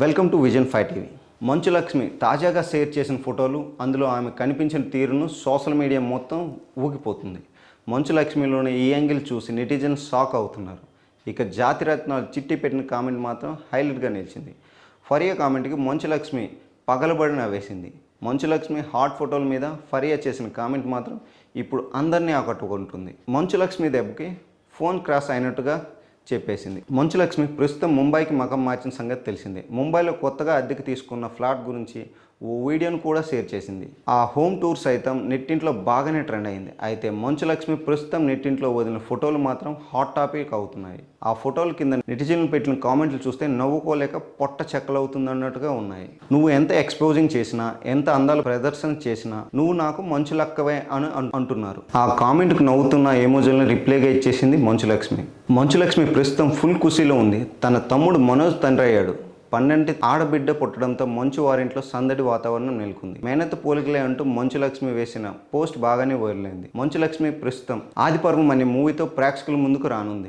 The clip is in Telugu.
Welcome to vision five TV. Manchu Lakshmi తాజాగా షేర్ చేసిన ఫోటోలు అందులో ఆమె కనిపించిన తీరును సోషల్ మీడియా మొత్తం ఊగిపోతుంది. మంచు లక్ష్మిలోని ఈ యాంగిల్ చూసి నెటిజన్స్ షాక్ అవుతున్నారు. ఇక జాతిరత్నాలు చిట్టి పెట్టిన కామెంట్ మాత్రం హైలైట్గా నిలిచింది. ఫరియా కామెంట్కి మంచు లక్ష్మి పగలబడి నవ్వేసింది మంచు లక్ష్మి హాట్ ఫోటోల మీద ఫరియా చేసిన కామెంట్ మాత్రం ఇప్పుడు అందరినీ ఆకట్టుకుంటుంది. మంచు లక్ష్మి దెబ్బకి ఫోన్ క్రాస్ అయినట్టుగా చెప్పేసింది. మంచు లక్ష్మి ప్రస్తుతం ముంబైకి మకం మార్చిన సంగతి తెలిసిందే. ముంబైలో కొత్తగా అద్దెకి తీసుకున్న ఫ్లాట్ గురించి వీడియోను కూడా షేర్ చేసింది. ఆ హోమ్ టూర్ సైతం నెట్టింట్లో బాగానే ట్రెండ్ అయింది. అయితే మంచు లక్ష్మి ప్రస్తుతం నెట్టింట్లో వదిలిన ఫోటోలు మాత్రం హాట్ టాపిక్ అవుతున్నాయి. ఆ ఫోటోల కింద నెటిజన్లు పెట్టిన కామెంట్లు చూస్తే నవ్వుకోలేక పొట్ట చెక్కలవుతుందన్నట్టుగా ఉన్నాయి. నువ్వు ఎంత ఎక్స్పోజింగ్ చేసినా ఎంత అందాలు ప్రదర్శన చేసినా నువ్వు నాకు మంచు లక్కవే అని అంటున్నారు. ఆ కామెంట్కు నవ్వుతున్న ఎమోజీలను రిప్లైగా ఇచ్చేసింది మంచు లక్ష్మి మంచు లక్ష్మి ప్రస్తుతం ఫుల్ ఖుషీలో ఉంది. తన తమ్ముడు మనోజ్ తండ్రి అయ్యాడు. పన్నెండు ఆడబిడ్డ పుట్టడంతో మంచు వారింట్లో సందడి వాతావరణం నెలకొంది. మేనత్త పోలికలే అంటూ మంచు లక్ష్మి వేసిన పోస్ట్ బాగానే వైరల్ అయింది. మంచు లక్ష్మి ప్రస్తుతం ఆదిపర్వం అనే మూవీతో ప్రేక్షకుల ముందుకు రానుంది.